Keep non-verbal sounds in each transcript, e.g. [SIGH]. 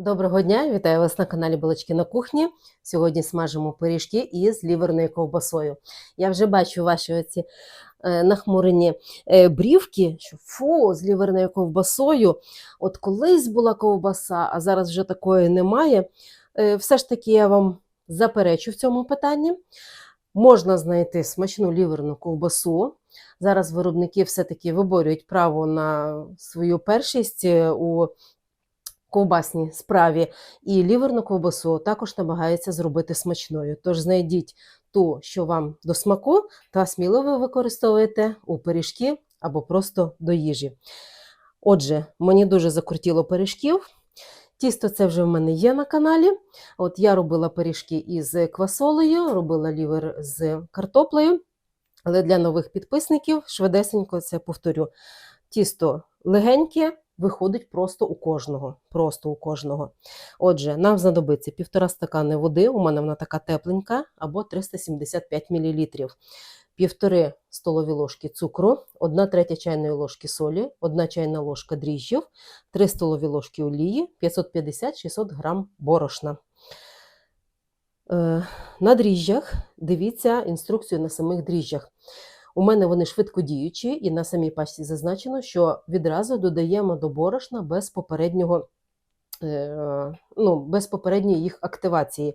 Доброго дня, вітаю вас на каналі Балачки на кухні. Сьогодні смажимо пиріжки із ліверною ковбасою. Я вже бачу ваші оці е, нахмурені е, брівки, що фу, з ліверною ковбасою. От колись була ковбаса, а зараз вже такої немає. Е, все ж таки я вам заперечу в цьому питанні. Можна знайти смачну ліверну ковбасу. Зараз виробники все-таки виборюють право на свою першість е, у ковбасній справі, і ліверну ковбасу також намагаються зробити смачною. Тож знайдіть ту, що вам до смаку, та сміло ви використовуєте у пиріжки або просто до їжі. Отже, мені дуже закрутіло пиріжків. Тісто це вже в мене є на каналі. От я робила пиріжки із квасолею, робила лівер з картоплею. Але для нових підписників швидесенько це повторю. Тісто легеньке, виходить просто у кожного. Просто у кожного. Отже, нам знадобиться півтора стакани води, у мене вона така тепленька, або 375 мл. Півтори столові ложки цукру, 1 третя чайної ложки солі, 1 чайна ложка дріжджів, 3 столові ложки олії, 550-600 грам борошна. Е, На дріжджах дивіться інструкцію на самих дріжджах. У мене вони швидкодіючі, і на самій пачці зазначено, що відразу додаємо до борошна без попереднього, е, ну, без попередньої їх активації.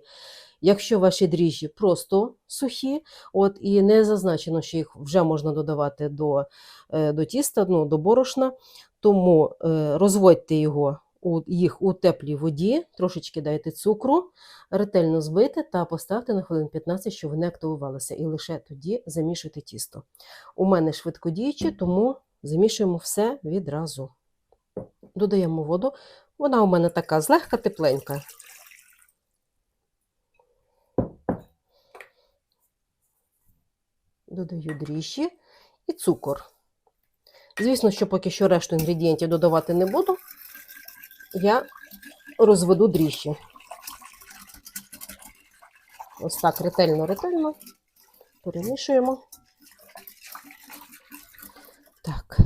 Якщо ваші дріжджі просто сухі, от і не зазначено, що їх вже можна додавати до, е, до тіста, ну, до борошна, тому е, розводьте його їх у теплій воді, трошечки дайте цукру, ретельно збийте та поставте на хвилин 15, щоб вони активувалися. І лише тоді замішуйте тісто. У мене швидкодіючі, тому замішуємо все відразу. Додаємо воду. Вона у мене така злегка тепленька. Додаю дріжджі і цукор. Звісно, що поки що решту інгредієнтів додавати не буду, я розведу дріжджі. Ось так ретельно-ретельно перемішуємо. Так,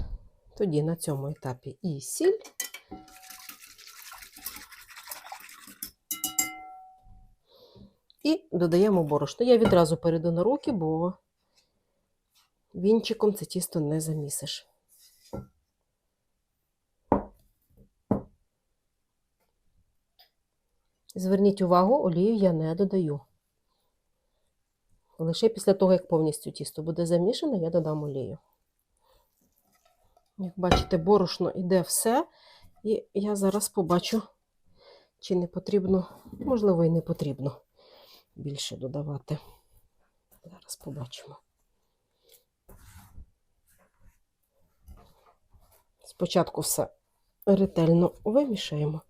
тоді на цьому етапі і сіль. І додаємо борошно. Я відразу перейду на руки, бо вінчиком це тісто не замісиш. Зверніть увагу, олію я не додаю. Лише після того, як повністю тісто буде замішане, я додам олію. Як бачите, борошно йде все, і я зараз побачу, чи не потрібно, можливо, і не потрібно більше додавати. Зараз побачимо. Спочатку все ретельно вимішаємо.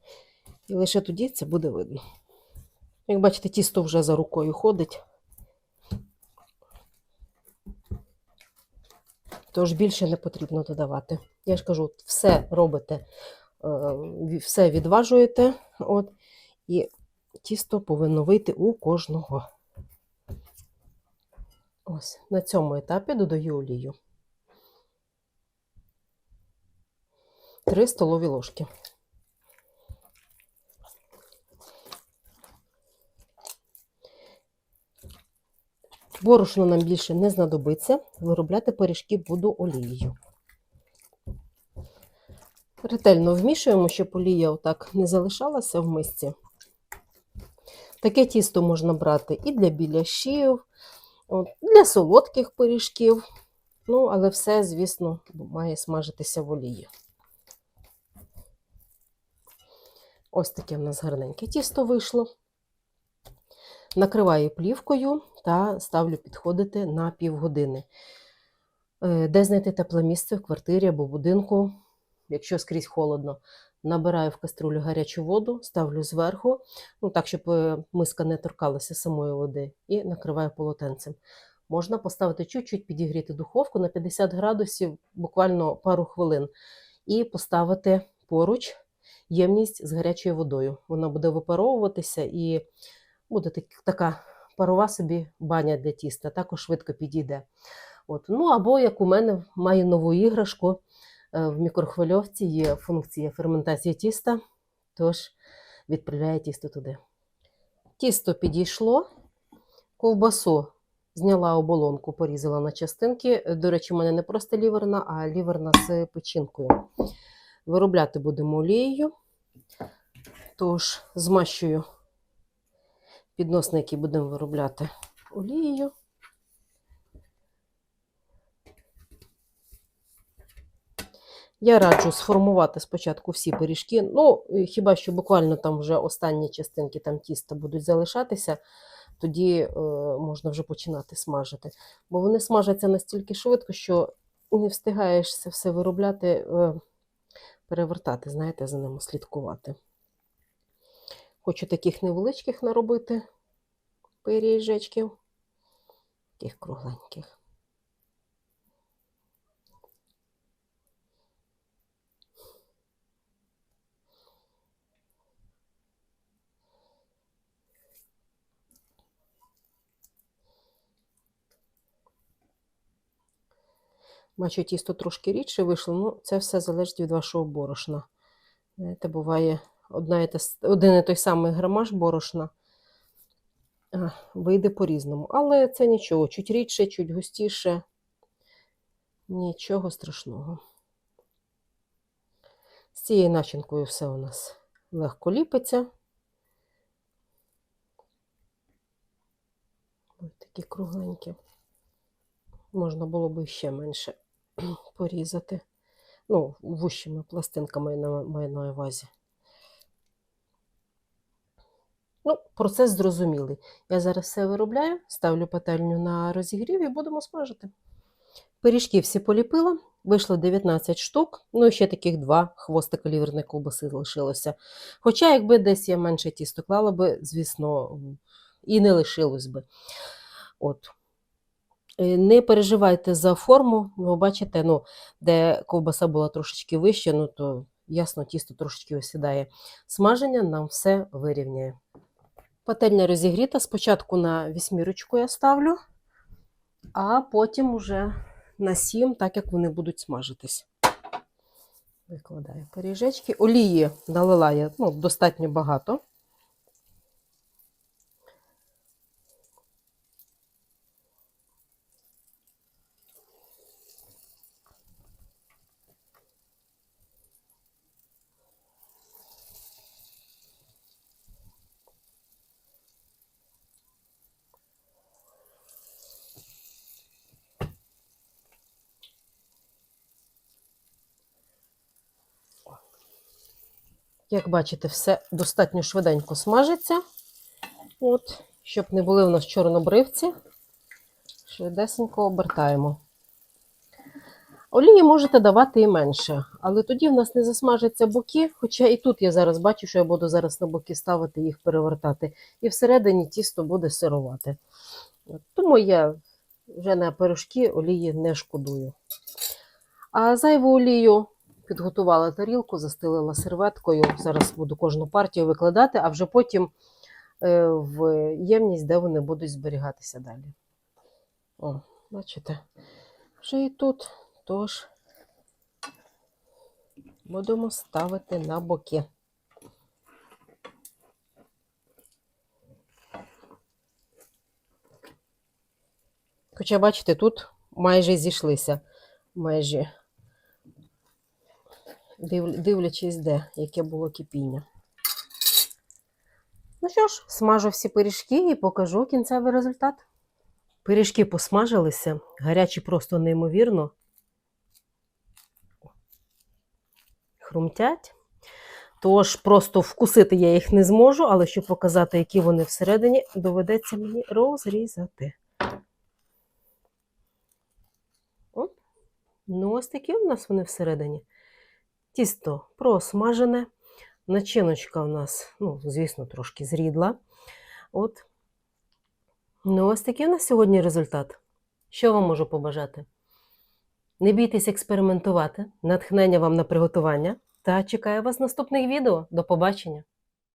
І лише тоді це буде видно. Як бачите, тісто вже за рукою ходить. Тож більше не потрібно додавати. Я ж кажу, все робите, е, все відважуєте, от, і тісто повинно вийти у кожного. Ось, на цьому етапі додаю олію. 3 столові ложки. Борошно нам більше не знадобиться. Виробляти пиріжки буду олією. Ретельно вмішуємо, щоб олія отак не залишалася в мисці. Таке тісто можна брати і для біляшів, для солодких пиріжків. Ну, але все, звісно, має смажитися в олії. Ось таке в нас гарненьке тісто вийшло. Накриваю плівкою та ставлю підходити на півгодини. Е, Де знайти тепле місце в квартирі або будинку, якщо скрізь холодно, набираю в каструлю гарячу воду, ставлю зверху, ну так, щоб е, миска не торкалася самої води, і накриваю полотенцем. Можна поставити чуть-чуть підігріти духовку на 50 градусів, буквально пару хвилин, і поставити поруч ємність з гарячою водою. Вона буде випаровуватися і буде так, така парова собі баня для тіста, також швидко підійде. От. Ну або як у мене маю нову іграшку. е, В мікрохвильовці є функція ферментації тіста. Тож відправляє тісто туди. Тісто підійшло, ковбасу зняла оболонку, порізала на частинки. До речі, у мене не просто ліверна, а ліверна з печінкою. Виробляти будемо олією. Тож змащую піднос, на який будемо виробляти олією. Я раджу сформувати спочатку всі пиріжки. Ну, хіба що буквально там вже останні частинки там тіста будуть залишатися, тоді е, можна вже починати смажити. Бо вони смажаться настільки швидко, що не встигаєш це все виробляти, е, перевертати, знаєте, за ними слідкувати. Хочу таких невеличких наробити пиріжечків, таких кругленьких. Бачу, тісто трошки рідше вийшло, ну це все залежить від вашого борошна. Знаєте, буває одна і та, один і той самий грамаж борошна вийде по-різному. Але це нічого, чуть рідше, чуть густіше. Нічого страшного. З цією начинкою все у нас легко ліпиться. Ось такі кругленькі. Можна було б ще менше [CLEARS THROAT] порізати. Ну, вущими пластинками маю на увазі. Ну, процес зрозумілий. Я зараз все виробляю, ставлю пательню на розігрів і будемо смажити. Пиріжки всі поліпила, вийшло 19 штук, ну і ще таких два хвостика ліверної ковбаси залишилося. Хоча, якби десь я менше тісто клала би, звісно, і не лишилось би. От. Е, Не переживайте за форму, ви бачите, ну, де ковбаса була трошечки вища, ну то ясно, тісто трошечки осідає. Смаження нам все вирівняє. Пательня розігріта, спочатку на вісьмірочку я ставлю, а потім уже на сім, так як вони будуть смажитись. Викладаю пиріжечки. Олії налила я ну, достатньо багато. Як бачите, все достатньо швиденько смажиться. От, щоб не були в нас чорнобривці, швидесенько обертаємо. Олії можете давати і менше, але тоді в нас не засмажаться боки, хоча і тут я зараз бачу, що я буду зараз на боки ставити, їх перевертати. І всередині тісто буде сирувати. Тому я вже на пирожки олії не шкодую. А зайву олію підготувала тарілку, застелила серветкою. Зараз буду кожну партію викладати, а вже потім е, в ємність, де вони будуть зберігатися далі. О, бачите, вже і тут. Тож будемо ставити на боки. Хоча, бачите, тут майже зійшлися межі, дивлячись, де, яке було кипіння. Ну що ж, смажу всі пиріжки і покажу кінцевий результат. Пиріжки посмажилися, гарячі просто неймовірно. Хрумтять. Тож просто вкусити я їх не зможу, але щоб показати, які вони всередині, доведеться мені розрізати. От. Ну, ось такі у нас вони всередині. Тісто просмажене. Начиночка у нас, ну, звісно, трошки зрідла. От. Ну, ось такий у нас сьогодні результат. Що вам можу побажати? Не бійтесь експериментувати, натхнення вам на приготування та чекаю вас в наступних відео. До побачення!